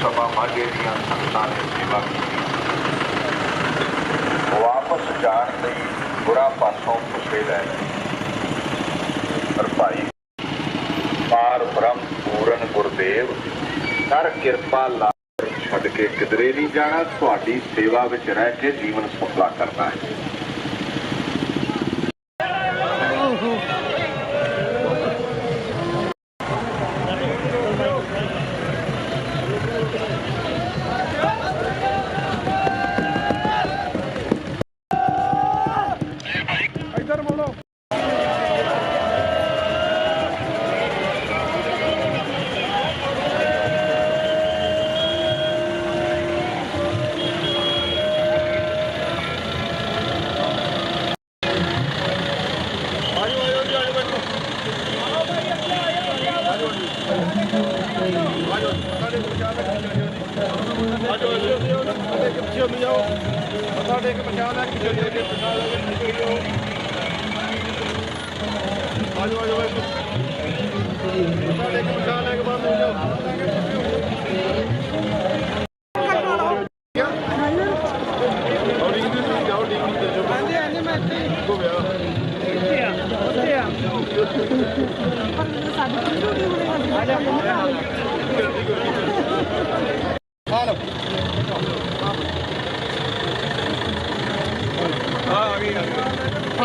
ਸਭਾ ਮਾਗੇ ਦੀਆਂ ਸੰਗਤਾਂ ਨੇ ਸੇਵਾ ਕੀਤੀ। ਵਾਪਸ ਜਾਣ ਲਈ ਬੁਰਾ ਪਾਸੋਂ ਪੁੱਛੇ ਲੈ ਪਰ ਭਾਈ ਪਾਰ ਬ੍ਰਹਮ ਪੂਰਨ ਗੁਰਦੇਵ ਕਰ ਕਿਰਪਾ ਲਾ ਛੱਡ ਕੇ ਕਿਧਰੇ ਨਹੀਂ ਜਾਣਾ, ਤੁਹਾਡੀ ਸੇਵਾ ਵਿੱਚ ਰਹਿ ਕੇ ਜੀਵਨ ਸਫਲਾ ਕਰਨਾ ਹੈ। ਸਾਡੇ ਇੱਕ ਪਛਾਣ ਦਾ ਕਿ ਜਿਹੜੇ ਦੇ ਪਛਾਣ ਦਾ ਕਿ ਆਜੋ ਆਜੋ ਸਾਡੇ ਇੱਕ ਪਛਾਣ ਦਾ ਕਿ ਬਾਹਰ ਨੂੰ ਜਾਓ। Hello.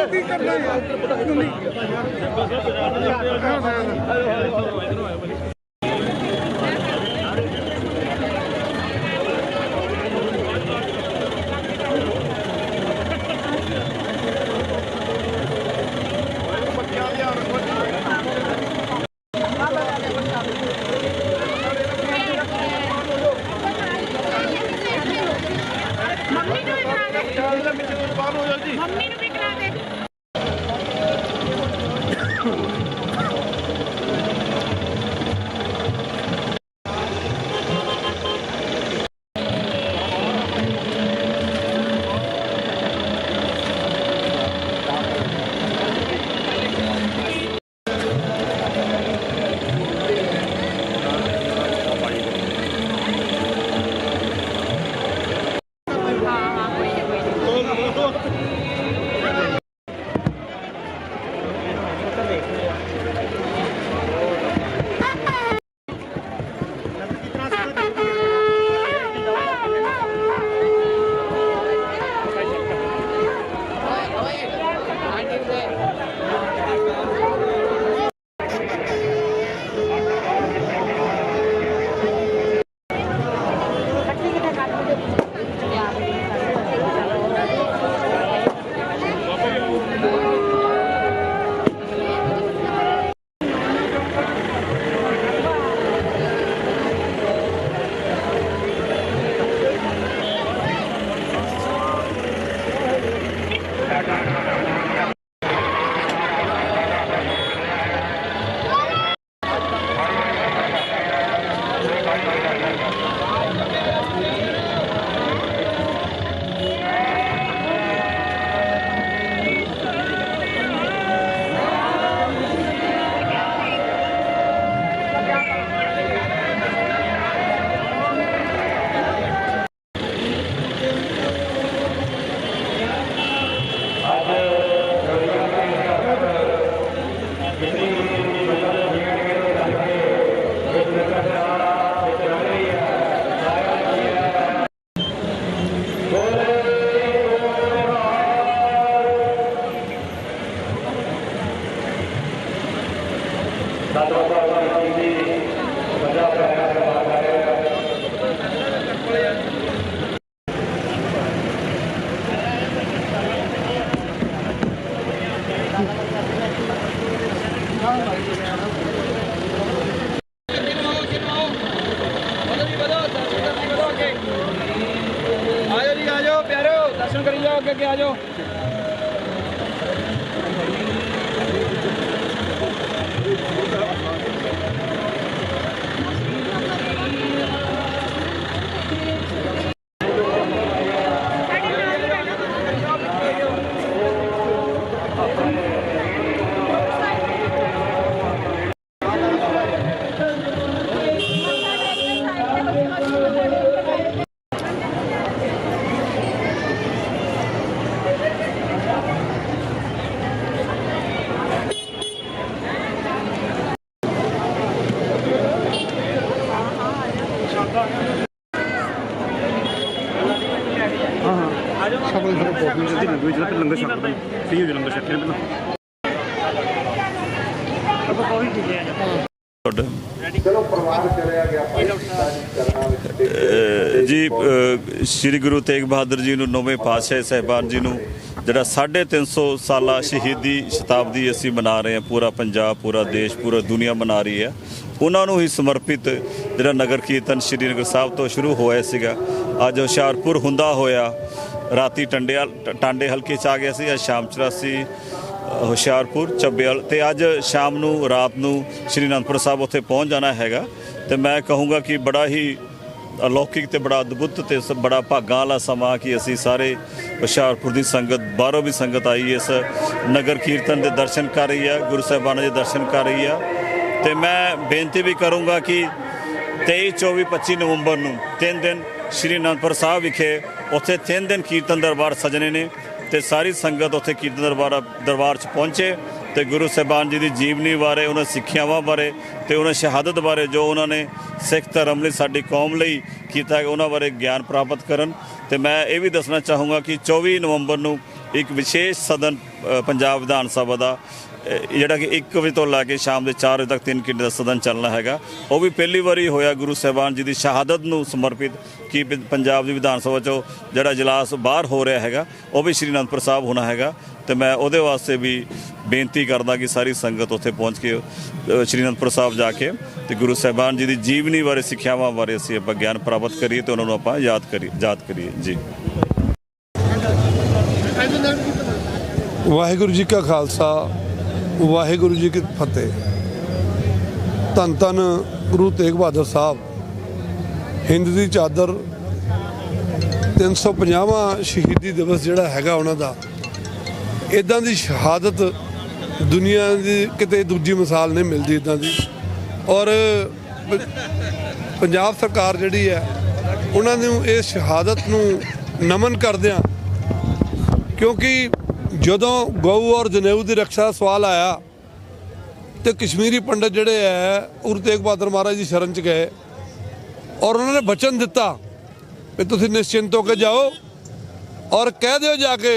ਮੰਮੀ ਅਹ ਜੀ ਅਹ ਸ੍ਰੀ ਗੁਰੂ ਤੇਗ ਬਹਾਦਰ ਜੀ ਨੂੰ ਨੌਵੇਂ ਪਾਤਸ਼ਾਹ ਸਾਹਿਬਾਨ ਜੀ ਨੂੰ ਜਿਹੜਾ 350 ਸਾਲਾ ਸ਼ਹੀਦੀ ਸ਼ਤਾਬਦੀ ਅਸੀਂ ਮਨਾ ਰਹੇ ਹਾਂ ਪੂਰਾ ਪੰਜਾਬ ਪੂਰਾ ਦੇਸ਼ ਪੂਰਾ ਦੁਨੀਆ ਮਨਾ ਰਹੀ ਹੈ। ਉਹਨਾਂ ਨੂੰ ਹੀ ਸਮਰਪਿਤ ਜਿਹੜਾ ਨਗਰ ਕੀਰਤਨ ਸ੍ਰੀ ਨਗਰ ਸਾਹਿਬ ਤੋਂ ਸ਼ੁਰੂ ਹੋਇਆ ਸੀਗਾ। ਅੱਜ ਹੁਸ਼ਿਆਰਪੁਰ ਹੁੰਦਾ ਹੋਇਆ ਰਾਤੀ ਟੰਡਿਆਲ ਟਾਂਡੇ ਹਲਕੇ ਚ ਆ ਗਿਆ ਸੀ, ਅੱਜ ਸ਼ਾਮ 84 ਹੁਸ਼ਿਆਰਪੁਰ ਚੱਬੇਵਾਲ ਤੇ ਅੱਜ ਸ਼ਾਮ ਨੂੰ, ਰਾਤ ਨੂੰ ਸ਼੍ਰੀ ਅਨੰਦਪੁਰ ਸਾਹਿਬ ਉੱਥੇ ਪਹੁੰਚ ਜਾਣਾ ਹੈਗਾ। ਤੇ ਮੈਂ ਕਹੂੰਗਾ ਕਿ ਬੜਾ ਹੀ ਅਲੌਕਿਕ ਤੇ ਬੜਾ ਅਦਭੁਤ ਤੇ ਸ- ਬੜਾ ਭਾਗਾਂ ਵਾਲਾ ਸਮਾਂ ਕਿ ਅਸੀਂ ਸਾਰੇ ਹੁਸ਼ਿਆਰਪੁਰ ਦੀ ਸੰਗਤ, ਬਾਹਰੋਂ ਵੀ ਸੰਗਤ ਆਈ ਇਸ ਨਗਰ ਕੀਰਤਨ ਦੇ ਦਰਸ਼ਨ ਕਰ ਰਹੀ ਹੈ, ਗੁਰੂ ਸਾਹਿਬਾਨਾਂ ਦੇ ਦਰਸ਼ਨ ਕਰ ਰਹੀ ਹੈ। ਤੇ ਮੈਂ ਬੇਨਤੀ ਵੀ ਕਰੂੰਗਾ ਕਿ 23 24 25 ਨਵੰਬਰ ਨੂੰ ਤਿੰਨ ਦਿਨ ਸ਼੍ਰੀ ਅਨੰਦਪੁਰ ਸਾਹਿਬ ਵਿਖੇ ਉੱਥੇ ਤਿੰਨ ਦਿਨ ਕੀਰਤਨ ਦਰਬਾਰ ਸਜਣੇ ਨੇ ਤੇ ਸਾਰੀ ਸੰਗਤ ਉੱਥੇ ਕੀਰਤਨ ਦਰਬਾਰ ਦਰਬਾਰ 'ਚ ਪਹੁੰਚੇ ਤੇ ਗੁਰੂ ਸਾਹਿਬਾਨ ਜੀ ਦੀ ਜੀਵਨੀ ਬਾਰੇ, ਉਹਨਾਂ ਸਿੱਖਿਆਵਾਂ ਬਾਰੇ ਤੇ ਉਹਨਾਂ ਸ਼ਹਾਦਤ ਬਾਰੇ ਜੋ ਉਹਨਾਂ ਨੇ ਸਿੱਖ ਧਰਮ ਲਈ ਸਾਡੀ ਕੌਮ ਲਈ ਕੀਤਾ ਉਹਨਾਂ ਬਾਰੇ ਗਿਆਨ ਪ੍ਰਾਪਤ ਕਰਨ। ਤੇ ਮੈਂ ਇਹ ਵੀ ਦੱਸਣਾ ਚਾਹੂੰਗਾ ਕਿ 24 ਨਵੰਬਰ ਨੂੰ ਇੱਕ ਵਿਸ਼ੇਸ਼ ਸਦਨ ਪੰਜਾਬ ਵਿਧਾਨ ਸਭਾ ਦਾ ਜਿਹੜਾ ਕਿ 1 ਵਜੇ ਤੋਂ ਲਾ ਕੇ ਸ਼ਾਮ ਦੇ 4 ਵਜੇ ਤੱਕ 3 ਘੰਟੇ ਦਾ ਸਦਨ ਚੱਲਣਾ ਹੈਗਾ। ਉਹ ਵੀ ਪਹਿਲੀ ਵਾਰੀ ਹੋਇਆ ਗੁਰੂ ਸਾਹਿਬਾਨ ਜੀ ਦੀ ਸ਼ਹਾਦਤ ਨੂੰ ਸਮਰਪਿਤ ਕਿ ਪੰਜਾਬ ਦੀ ਵਿਧਾਨ ਸਭਾ ਚੋਂ ਜਿਹੜਾ ਇਜਲਾਸ ਬਾਹਰ ਹੋ ਰਿਹਾ ਹੈਗਾ, ਉਹ ਵੀ ਸ਼੍ਰੀ ਅਨੰਦਪੁਰ ਸਾਹਿਬ ਹੋਣਾ ਹੈਗਾ। ਤੇ ਮੈਂ ਉਹਦੇ ਵਾਸਤੇ ਵੀ ਬੇਨਤੀ ਕਰਦਾ ਕਿ ਸਾਰੀ ਸੰਗਤ ਉੱਥੇ ਪਹੁੰਚ ਕੇ ਸ਼੍ਰੀ ਅਨੰਦਪੁਰ ਸਾਹਿਬ ਜਾ ਕੇ ਤੇ ਗੁਰੂ ਸਾਹਿਬਾਨ ਜੀ ਦੀ ਜੀਵਨੀ ਬਾਰੇ, ਸਿੱਖਿਆਵਾਂ ਬਾਰੇ ਅਸੀਂ ਆਪਾਂ ਗਿਆਨ ਪ੍ਰਾਪਤ ਕਰੀਏ ਤੇ ਉਹਨਾਂ ਨੂੰ ਆਪਾਂ ਯਾਦ ਕਰੀਏ ਯਾਦ ਕਰੀਏ। ਜੀ। ਵਾਹਿਗੁਰੂ ਜੀ ਕਾ ਖਾਲਸਾ ਵਾਹਿਗੁਰੂ ਜੀ ਕੀ ਫਤਿਹ। ਧੰਨ ਧੰਨ ਗੁਰੂ ਤੇਗ ਬਹਾਦਰ ਸਾਹਿਬ, ਹਿੰਦ ਦੀ ਚਾਦਰ 350ਵਾਂ ਸ਼ਹੀਦੀ ਦਿਵਸ ਜਿਹੜਾ ਹੈਗਾ ਉਹਨਾਂ ਦਾ। ਇਦਾਂ ਦੀ ਸ਼ਹਾਦਤ ਦੁਨੀਆ ਦੀ ਕਿਤੇ ਦੂਜੀ ਮਿਸਾਲ ਨਹੀਂ ਮਿਲਦੀ ਇਦਾਂ ਦੀ। ਔਰ ਪੰਜਾਬ ਸਰਕਾਰ ਜਿਹੜੀ ਹੈ, ਉਹਨਾਂ ਨੂੰ ਇਹ ਸ਼ਹਾਦਤ ਨੂੰ ਨਮਨ ਕਰਦਿਆਂ ਕਿਉਂਕਿ ਜਦੋਂ ਗਊ ਔਰ ਜਨੇਊ ਦੀ ਰੱਖਿਆ ਦਾ ਸਵਾਲ ਆਇਆ ਤੇ ਕਸ਼ਮੀਰੀ ਪੰਡਤ ਜਿਹੜੇ ਹੈ ਗੁਰੂ ਤੇਗ ਬਹਾਦਰ ਮਹਾਰਾਜ ਦੀ ਸ਼ਰਨ ਚ ਗਏ ਔਰ ਉਹਨਾਂ ਨੇ ਬਚਨ ਦਿੱਤਾ ਕਿ ਤੁਸੀਂ ਨਿਸ਼ਚਿੰਤ ਹੋ ਕੇ ਜਾਓ ਔਰ ਕਹਿ ਦਿਓ ਜਾ ਕੇ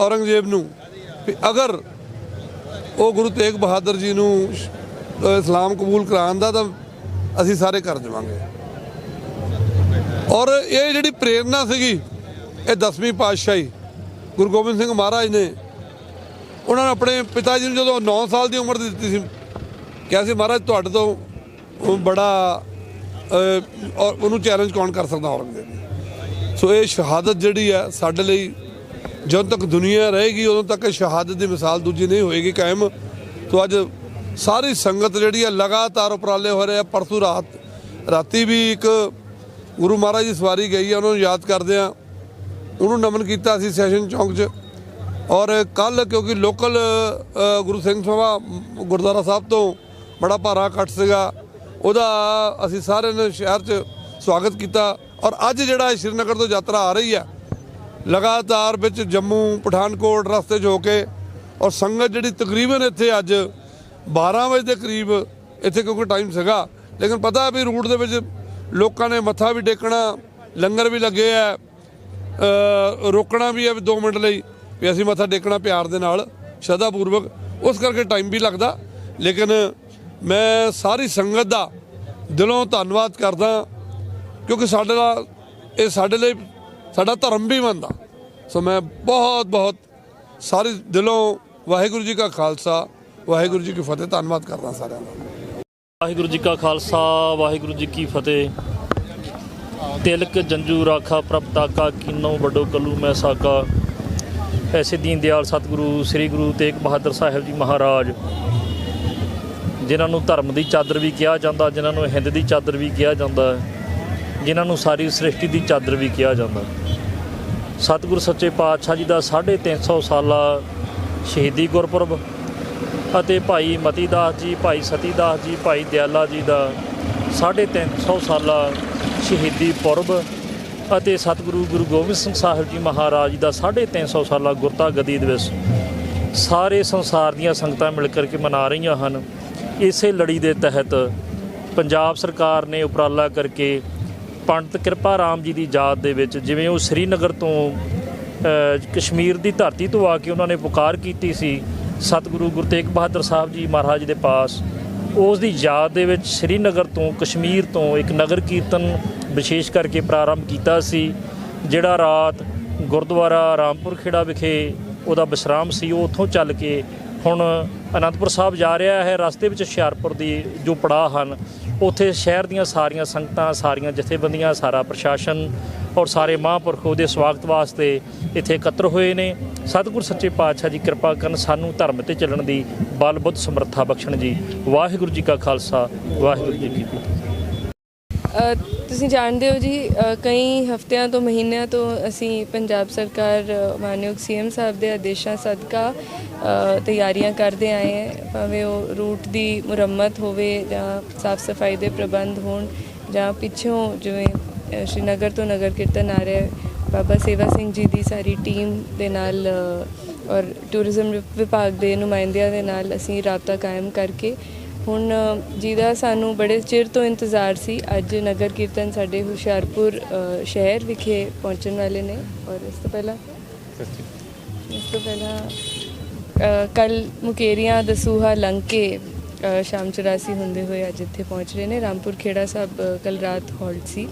ਔਰੰਗਜ਼ੇਬ ਨੂੰ ਕਿ ਅਗਰ ਉਹ ਗੁਰੂ ਤੇਗ ਬਹਾਦਰ ਜੀ ਨੂੰ ਇਸਲਾਮ ਕਬੂਲ ਕਰਾਉਣ ਦਾ ਤਾਂ ਅਸੀਂ ਸਾਰੇ ਕਰ ਦੇਵਾਂਗੇ। ਔਰ ਇਹ ਜਿਹੜੀ ਪ੍ਰੇਰਣਾ ਸੀਗੀ, ਇਹ 10ਵੀਂ ਪਾਤਸ਼ਾਹੀ ਗੁਰੂ ਗੋਬਿੰਦ ਸਿੰਘ ਮਹਾਰਾਜ ਨੇ ਉਹਨਾਂ ਨੇ ਆਪਣੇ ਪਿਤਾ ਜੀ ਨੂੰ ਜਦੋਂ 9 ਸਾਲ ਦੀ ਉਮਰ ਦੀ ਦਿੱਤੀ ਸੀ, ਕਿਹਾ ਸੀ, ਮਹਾਰਾਜ, ਤੁਹਾਡੇ ਤੋਂ ਉਹ ਬੜਾ ਔਰ ਉਹਨੂੰ ਚੈਲੰਜ ਕੌਣ ਕਰ ਸਕਦਾ ਔਰੰਗਜ਼ੇਬ ਨੂੰ? ਸੋ ਇਹ ਸ਼ਹਾਦਤ ਜਿਹੜੀ ਹੈ ਸਾਡੇ ਲਈ, ਜਦੋਂ ਤੱਕ ਦੁਨੀਆ ਰਹੇਗੀ, ਉਦੋਂ ਤੱਕ ਸ਼ਹਾਦਤ ਦੀ ਮਿਸਾਲ ਦੂਜੀ ਨਹੀਂ ਹੋਏਗੀ ਕਾਇਮ। ਸੋ ਅੱਜ ਸਾਰੀ ਸੰਗਤ ਜਿਹੜੀ ਹੈ ਲਗਾਤਾਰ ਉਪਰਾਲੇ ਹੋ ਰਹੇ ਆ। ਪਰਸੋਂ ਰਾਤ, ਰਾਤੀ ਵੀ ਇੱਕ ਗੁਰੂ ਮਹਾਰਾਜ ਦੀ ਸਵਾਰੀ ਗਈ ਆ ਉਹਨਾਂ ਨੂੰ ਯਾਦ ਕਰਦੇ ਆ ਉਹਨੂੰ ਨਮਨ ਕੀਤਾ ਸੀ ਸੈਸ਼ਨ ਚੌਂਕ 'ਚ। ਔਰ ਕੱਲ ਕਿਉਂਕਿ ਲੋਕਲ ਗੁਰੂ ਸਿੰਘ ਸਭਾ ਗੁਰਦੁਆਰਾ ਸਾਹਿਬ ਤੋਂ ਬੜਾ ਭਾਰਾ ਇਕੱਠ ਸੀਗਾ, ਉਹਦਾ ਅਸੀਂ ਸਾਰਿਆਂ ਨੇ ਸ਼ਹਿਰ 'ਚ ਸਵਾਗਤ ਕੀਤਾ। ਔਰ ਅੱਜ ਜਿਹੜਾ ਸ਼੍ਰੀਨਗਰ ਤੋਂ ਯਾਤਰਾ ਆ ਰਹੀ ਹੈ, ਲਗਾਤਾਰ ਵਿੱਚ ਜੰਮੂ, ਪਠਾਨਕੋਟ ਰਸਤੇ 'ਚ ਹੋ ਕੇ ਔਰ ਸੰਗਤ ਜਿਹੜੀ ਤਕਰੀਬਨ ਇੱਥੇ ਅੱਜ 12 ਵਜੇ ਦੇ ਕਰੀਬ ਇੱਥੇ ਕਿਉਂਕਿ ਟਾਈਮ ਸੀਗਾ, ਲੇਕਿਨ ਪਤਾ ਵੀ ਰੂਟ ਦੇ ਵਿੱਚ ਲੋਕਾਂ ਨੇ ਮੱਥਾ ਵੀ ਟੇਕਣਾ, ਲੰਗਰ ਵੀ ਲੱਗੇ ਆ। ਰੋਕਣਾ ਵੀ ਹੈ ਵੀ 2 ਮਿੰਟ ਲਈ ਵੀ ਅਸੀਂ ਮੱਥਾ ਟੇਕਣਾ ਪਿਆਰ ਦੇ ਨਾਲ ਸ਼ਰਧਾ ਪੂਰਵਕ ਉਸ ਕਰਕੇ ਟਾਈਮ ਵੀ ਲੱਗਦਾ। ਲੇਕਿਨ ਮੈਂ ਸਾਰੀ ਸੰਗਤ ਦਾ ਦਿਲੋਂ ਧੰਨਵਾਦ ਕਰਦਾ, ਕਿਉਂਕਿ ਸਾਡੇ ਨਾਲ, ਇਹ ਸਾਡੇ ਲਈ ਸਾਡਾ ਧਰਮ ਵੀ ਮੰਨਦਾ ਸੋ ਮੈਂ ਬਹੁਤ ਬਹੁਤ ਸਾਰੇ ਦਿਲੋਂ ਵਾਹਿਗੁਰੂ ਜੀ ਕਾ ਖਾਲਸਾ, ਵਾਹਿਗੁਰੂ ਜੀ ਕੀ ਫਤਿਹ, ਧੰਨਵਾਦ ਕਰਦਾ ਸਾਰਿਆਂ ਦਾ। ਵਾਹਿਗੁਰੂ ਜੀ ਕਾ ਖਾਲਸਾ, ਵਾਹਿਗੁਰੂ ਜੀ ਕੀ ਫਤਿਹ। ਤਿਲਕ, ਜੰਜੂ, ਰਾਖਾ, ਪ੍ਰਭ ਕਿਨੋ ਵੱਡੋ, ਕੱਲੂ ਮੈਂ ਸਾਕਾ ਐਸੇ ਦੀਨ ਦਿਆਲ ਸਤਿਗੁਰੂ, ਸ੍ਰੀ ਗੁਰੂ ਤੇਗ ਬਹਾਦਰ ਸਾਹਿਬ ਜੀ ਮਹਾਰਾਜ, ਜਿਨ੍ਹਾਂ ਨੂੰ ਧਰਮ ਦੀ ਚਾਦਰ ਵੀ ਕਿਹਾ ਜਾਂਦਾ, ਜਿਨ੍ਹਾਂ ਨੂੰ ਹਿੰਦ ਦੀ ਚਾਦਰ ਵੀ ਕਿਹਾ ਜਾਂਦਾ, ਜਿਨ੍ਹਾਂ ਨੂੰ ਸਾਰੀ ਸ੍ਰਿਸ਼ਟੀ ਦੀ ਚਾਦਰ ਵੀ ਕਿਹਾ ਜਾਂਦਾ। ਸਤਿਗੁਰੂ ਸੱਚੇ ਪਾਤਸ਼ਾਹ ਜੀ ਦਾ 350 ਸਾਲਾ ਸ਼ਹੀਦੀ ਗੁਰਪੁਰਬ ਅਤੇ ਭਾਈ ਮਤੀ ਦਾਸ ਜੀ, ਭਾਈ ਸਤੀ ਦਾਸ ਜੀ, ਭਾਈ ਦਿਆਲਾ ਜੀ ਦਾ 350 ਸਾਲਾ ਸ਼ਹੀਦੀ ਪੁਰਬ ਅਤੇ ਸਤਿਗੁਰੂ ਗੁਰੂ ਗੋਬਿੰਦ ਸਿੰਘ ਸਾਹਿਬ ਜੀ ਮਹਾਰਾਜ ਜੀ ਦਾ 350 ਸਾਲਾ ਗੁਰਤਾ ਗਦੀ ਦਿਵਸ ਸਾਰੇ ਸੰਸਾਰ ਦੀਆਂ ਸੰਗਤਾਂ ਮਿਲ ਕਰਕੇ ਮਨਾ ਰਹੀਆਂ ਹਨ। ਇਸੇ ਲੜੀ ਦੇ ਤਹਿਤ ਪੰਜਾਬ ਸਰਕਾਰ ਨੇ ਉਪਰਾਲਾ ਕਰਕੇ ਪੰਡਤ ਕਿਰਪਾ ਰਾਮ ਜੀ ਦੀ ਯਾਦ ਦੇ ਵਿੱਚ ਜਿਵੇਂ ਉਹ ਸ੍ਰੀਨਗਰ ਤੋਂ ਕਸ਼ਮੀਰ ਦੀ ਧਰਤੀ ਤੋਂ ਆ ਕੇ ਉਹਨਾਂ ਨੇ ਪੁਕਾਰ ਕੀਤੀ ਸੀ, ਸਤਿਗੁਰੂ ਗੁਰੂ ਤੇਗ ਬਹਾਦਰ ਸਾਹਿਬ ਜੀ ਮਹਾਰਾਜ ਦੇ ਪਾਸ ਉਸ ਦੀ ਯਾਦ ਦੇ ਵਿੱਚ ਸ੍ਰੀਨਗਰ ਤੋਂ ਕਸ਼ਮੀਰ ਤੋਂ ਇੱਕ ਨਗਰ ਕੀਰਤਨ ਵਿਸ਼ੇਸ਼ ਕਰਕੇ ਪ੍ਰਾਰੰਭ ਕੀਤਾ ਸੀ, ਜਿਹੜਾ ਰਾਤ ਗੁਰਦੁਆਰਾ ਰਾਮਪੁਰ ਖੇੜਾ ਵਿਖੇ ਉਹਦਾ ਵਿਸ਼ਰਾਮ ਸੀ। ਉਹ ਉੱਥੋਂ ਚੱਲ ਕੇ ਹੁਣ ਅਨੰਦਪੁਰ ਸਾਹਿਬ ਜਾ ਰਿਹਾ ਹੈ। ਰਸਤੇ ਵਿੱਚ ਹੁਸ਼ਿਆਰਪੁਰ ਦੀ ਜੋ ਪੜਾਅ ਹਨ, ਉੱਥੇ ਸ਼ਹਿਰ ਦੀਆਂ ਸਾਰੀਆਂ ਸੰਗਤਾਂ, ਸਾਰੀਆਂ ਜਥੇਬੰਦੀਆਂ, ਸਾਰਾ ਪ੍ਰਸ਼ਾਸਨ ਔਰ ਸਾਰੇ ਮਹਾਂਪੁਰਖ ਉਹਦੇ ਸਵਾਗਤ ਵਾਸਤੇ ਇੱਥੇ ਇਕੱਤਰ ਹੋਏ ਨੇ। ਸਤਿਗੁਰ ਸੱਚੇ ਪਾਤਸ਼ਾਹ ਜੀ ਕਿਰਪਾ ਕਰਨ ਸਾਨੂੰ ਧਰਮ ਤੇ ਚੱਲਣ ਦੀ ਬਲ ਬੁੱਧ ਸਮਰੱਥਾ ਬਖਸ਼ਣ ਜੀ। ਵਾਹਿਗੁਰੂ ਜੀ ਕਾ ਖਾਲਸਾ ਵਾਹਿਗੁਰੂ ਜੀ ਕੀ ਫਤਿਹ। ਤੁਸੀਂ ਜਾਣਦੇ ਹੋ ਜੀ ਕਈ ਹਫ਼ਤਿਆਂ ਤੋਂ ਮਹੀਨਿਆਂ ਤੋਂ ਅਸੀਂ ਪੰਜਾਬ ਸਰਕਾਰ ਅ, ਮਾਨਯੋਗ ਸੀਐਮ ਸਾਹਿਬ ਦੇ ਆਦੇਸ਼ਾਂ ਸਦਕਾ ਤਿਆਰੀਆਂ ਕਰਦੇ ਆਏ ਹਾਂ। ਭਾਵੇਂ ਉਹ ਰੂਟ ਦੀ ਮੁਰੰਮਤ ਹੋਵੇ ਜਾਂ ਸਾਫ਼ ਸਫ਼ਾਈ ਦੇ ਪ੍ਰਬੰਧ ਹੋਣ ਜਾਂ ਪਿੱਛੋਂ ਜਿਵੇਂ ਸ਼੍ਰੀਨਗਰ ਤੋਂ ਨਗਰ ਕੀਰਤਨ ਆ ਰਿਹਾ ਹੈ, ਬਾਬਾ ਸੇਵਾ ਸਿੰਘ ਜੀ ਦੀ ਸਾਰੀ ਟੀਮ ਦੇ ਨਾਲ ਔਰ ਟੂਰਿਜ਼ਮ ਵਿਭਾਗ ਦੇ ਨੁਮਾਇੰਦਿਆਂ ਦੇ ਨਾਲ ਅਸੀਂ ਰਾਬਤਾ ਕਾਇਮ ਕਰਕੇ ਹੁਣ ਜਿਹਦਾ ਸਾਨੂੰ ਬੜੇ ਚਿਰ ਤੋਂ ਇੰਤਜ਼ਾਰ ਸੀ ਅੱਜ ਨਗਰ ਕੀਰਤਨ ਸਾਡੇ ਹੁਸ਼ਿਆਰਪੁਰ ਸ਼ਹਿਰ ਵਿਖੇ ਪਹੁੰਚਣ ਵਾਲੇ ਨੇ ਔਰ ਇਸ ਤੋਂ ਪਹਿਲਾਂ ਇਸ ਤੋਂ ਪਹਿਲਾਂ ਕੱਲ ਮੁਕੇਰੀਆਂ ਦਸੂਹਾ ਲੰਘ ਕੇ ਸ਼ਾਮ 84 ਹੁੰਦੇ ਹੋਏ ਅੱਜ ਇੱਥੇ ਪਹੁੰਚ ਰਹੇ ਨੇ। ਰਾਮਪੁਰ ਖੇੜਾ ਸਾਹਿਬ ਕੱਲ ਰਾਤ ਹਾਲਟ ਸੀ।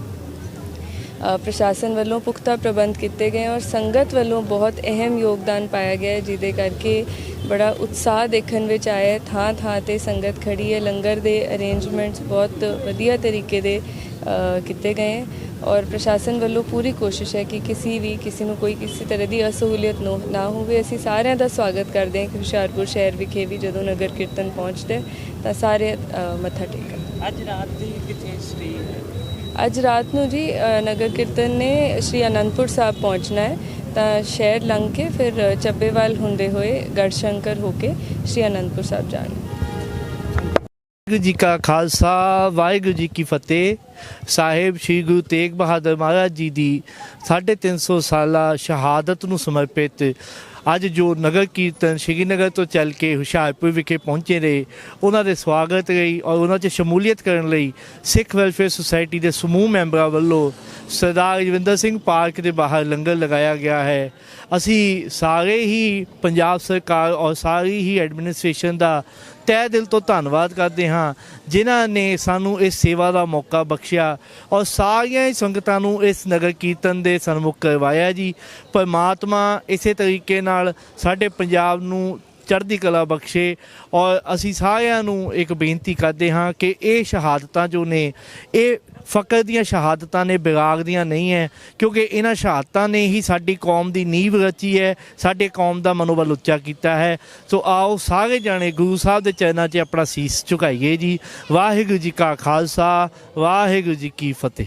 ਪ੍ਰਸ਼ਾਸਨ ਵੱਲੋਂ ਪੁਖਤਾ ਪ੍ਰਬੰਧ ਕੀਤੇ ਗਏ ਔਰ ਸੰਗਤ ਵੱਲੋਂ ਬਹੁਤ ਅਹਿਮ ਯੋਗਦਾਨ ਪਾਇਆ ਗਿਆ ਜਿਹਦੇ ਕਰਕੇ ਬੜਾ ਉਤਸ਼ਾਹ ਦੇਖਣ ਵਿੱਚ ਆਇਆ ਥਾਂ ਥਾਂ ਤੇ ਸੰਗਤ ਖੜੀ ਹੈ। ਲੰਗਰ ਦੇ ਅਰੇਂਜਮੈਂਟਸ ਬਹੁਤ ਵਧੀਆ ਤਰੀਕੇ ਦੇ ਕੀਤੇ ਗਏ ਔਰ ਪ੍ਰਸ਼ਾਸਨ ਵੱਲੋਂ ਪੂਰੀ ਕੋਸ਼ਿਸ਼ ਹੈ ਕਿ ਕਿਸੇ ਵੀ, ਕਿਸੇ ਨੂੰ ਕੋਈ ਕਿਸੇ ਤਰ੍ਹਾਂ ਦੀ ਅਸਹੂਲੀਅਤ ਨੋ- ਨਾ ਹੋਵੇ। ਅਸੀਂ ਸਾਰਿਆਂ ਦਾ ਸਵਾਗਤ ਕਰਦੇ ਹਾਂ ਕਿ ਹੁਸ਼ਿਆਰਪੁਰ ਸ਼ਹਿਰ ਵਿਖੇ ਵੀ ਜਦੋਂ ਨਗਰ ਕੀਰਤਨ ਪਹੁੰਚਦੇ ਤਾਂ ਸਾਰੇ ਮੱਥਾ ਟੇਕਣ। ਅੱਜ ਰਾਤ ਦੀ ਕਿੱਥੇ ਸਟੇ ਅੱਜ ਰਾਤ ਨੂੰ ਜੀ ਨਗਰ ਕੀਰਤਨ ਨੇ ਸ਼੍ਰੀ ਅਨੰਦਪੁਰ ਸਾਹਿਬ ਪਹੁੰਚਣਾ ਹੈ। ਤਾਂ ਸ਼ਹਿਰ ਲੰਘ ਕੇ ਫਿਰ ਚੱਬੇਵਾਲ ਹੁੰਦੇ ਹੋਏ ਗੜਸ਼ੰਕਰ ਹੋ ਕੇ ਸ਼੍ਰੀ ਅਨੰਦਪੁਰ ਸਾਹਿਬ ਜਾਣਾ ਵਾਹਿਗੁਰੂ ਜੀ ਕਾ ਖਾਲਸਾ, ਵਾਹਿਗੁਰੂ ਜੀ ਕੀ ਫਤਿਹ। ਸਾਹਿਬ ਸ੍ਰੀ ਗੁਰੂ ਤੇਗ ਬਹਾਦਰ ਮਹਾਰਾਜ ਜੀ ਦੀ 350 ਸਾਲਾ ਸ਼ਹਾਦਤ ਨੂੰ ਸਮਰਪਿਤ ਅੱਜ ਜੋ ਨਗਰ ਕੀਰਤਨ ਸ਼੍ਰੀਨਗਰ ਤੋਂ ਚੱਲ ਕੇ ਹੁਸ਼ਿਆਰਪੁਰ ਵਿਖੇ ਪਹੁੰਚੇ ਰਹੇ ਉਹਨਾਂ ਦੇ ਸਵਾਗਤ ਲਈ ਔਰ ਉਹਨਾਂ 'ਚ ਸ਼ਮੂਲੀਅਤ ਕਰਨ ਲਈ ਸਿੱਖ ਵੈਲਫੇਅਰ ਸੁਸਾਇਟੀ ਦੇ ਸਮੂਹ ਮੈਂਬਰਾਂ ਵੱਲੋਂ ਸਰਦਾਰ ਰਜਿੰਦਰ ਸਿੰਘ ਪਾਰਕ ਦੇ ਬਾਹਰ ਲੰਗਰ ਲਗਾਇਆ ਗਿਆ ਹੈ। ਅਸੀਂ ਸਾਰੇ ਹੀ ਪੰਜਾਬ ਸਰਕਾਰ ਔਰ ਸਾਰੀ ਹੀ ਐਡਮਿਨਿਸਟ੍ਰੇਸ਼ਨ ਦਾ ਤਹਿ ਦਿਲ ਤੋਂ ਧੰਨਵਾਦ ਕਰਦੇ ਹਾਂ, ਜਿਨ੍ਹਾਂ ਨੇ ਸਾਨੂੰ ਇਸ ਸੇਵਾ ਦਾ ਮੌਕਾ ਬਖਸ਼ਿਆ ਔਰ ਸਾਰੀਆਂ ਹੀ ਸੰਗਤਾਂ ਨੂੰ ਇਸ ਨਗਰ ਕੀਰਤਨ ਦੇ ਸਨਮੁਖ ਕਰਵਾਇਆ ਜੀ। ਪਰਮਾਤਮਾ ਇਸੇ ਤਰੀਕੇ ਨਾਲ ਸਾਡੇ ਪੰਜਾਬ ਨੂੰ ਚੜ੍ਹਦੀ ਕਲਾ ਬਖਸ਼ੇ ਔਰ ਅਸੀਂ ਸਾਰਿਆਂ ਨੂੰ ਇੱਕ ਬੇਨਤੀ ਕਰਦੇ ਹਾਂ ਕਿ ਇਹ ਸ਼ਹਾਦਤਾਂ ਜੋ ਨੇ, ਇਹ ਫਕਰ ਦੀਆਂ ਸ਼ਹਾਦਤਾਂ ਨੇ, ਬਿਰਾਗ ਦੀਆਂ ਨਹੀਂ ਹੈ, ਕਿਉਂਕਿ ਇਹਨਾਂ ਸ਼ਹਾਦਤਾਂ ਨੇ ਹੀ ਸਾਡੀ ਕੌਮ ਦੀ ਨੀਂਹ ਰਚੀ ਹੈ, ਸਾਡੇ ਕੌਮ ਦਾ ਮਨੋਬਲ ਉੱਚਾ ਕੀਤਾ ਹੈ। ਸੋ ਆਓ ਸਾਰੇ ਜਾਣੇ ਗੁਰੂ ਸਾਹਿਬ ਦੇ ਚਰਨਾਂ 'ਚ ਆਪਣਾ ਸੀਸ ਝੁਕਾਈਏ ਜੀ। ਵਾਹਿਗੁਰੂ ਜੀ ਕਾ ਖਾਲਸਾ, ਵਾਹਿਗੁਰੂ ਜੀ ਕੀ ਫਤਿਹ।